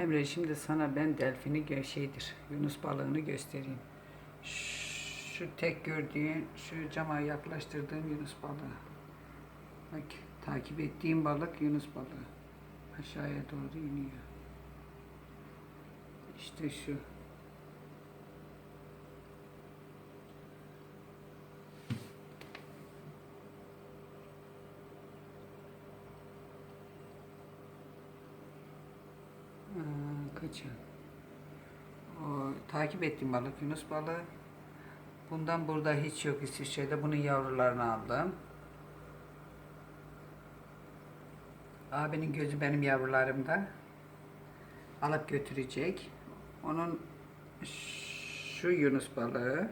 Emre şimdi sana ben delfini şeydir, Yunus balığını göstereyim. Şu tek gördüğün, şu cama yaklaştırdığım Yunus balığı. Bak takip ettiğim balık Yunus balığı. Aşağıya doğru iniyor. İşte şu. Kaçan. O takip ettiğim balık Yunus balığı. Bundan burada hiç yok İsviçre'de. Bunun yavrularını aldım. Abinin gözü benim yavrularımda. Alıp götürecek. Onun şu Yunus balığı.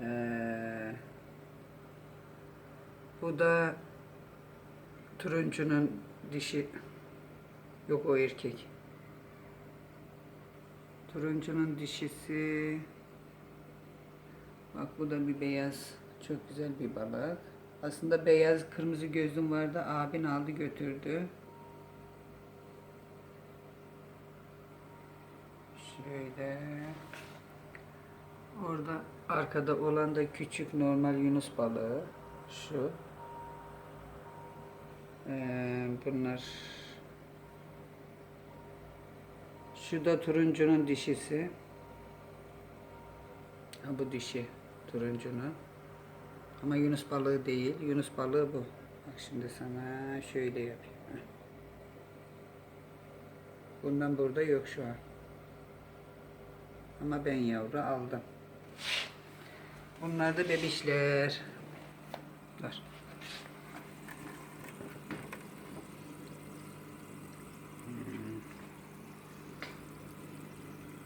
Ee, bu da turuncunun dişi. Yok o erkek. Turuncunun dişisi. Bak bu da bir beyaz. Çok güzel bir balık. Aslında beyaz kırmızı gözlüm vardı. Abin aldı götürdü. Şöyle. Orada arkada olan da küçük normal yunus balığı. Şu. Ee, bunlar şu da turuncunun dişisi. Ha bu dişi turuncunun. Ama yunus balığı değil. Yunus balığı bu. Bak şimdi sana şöyle yapayım. Bundan burada yok şu an. Ama ben yavru aldım. Bunlar da bebişler. Dur.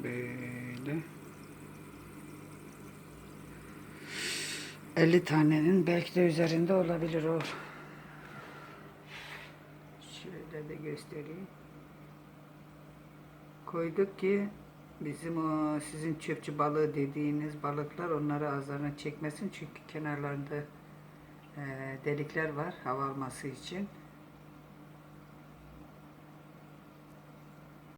Böyle. 50 tanenin belki de üzerinde olabilir o. Şöyle de göstereyim. Koyduk ki bizim o sizin çöpçü balığı dediğiniz balıklar onları ağızlarına çekmesin çünkü kenarlarında e, delikler var hava alması için.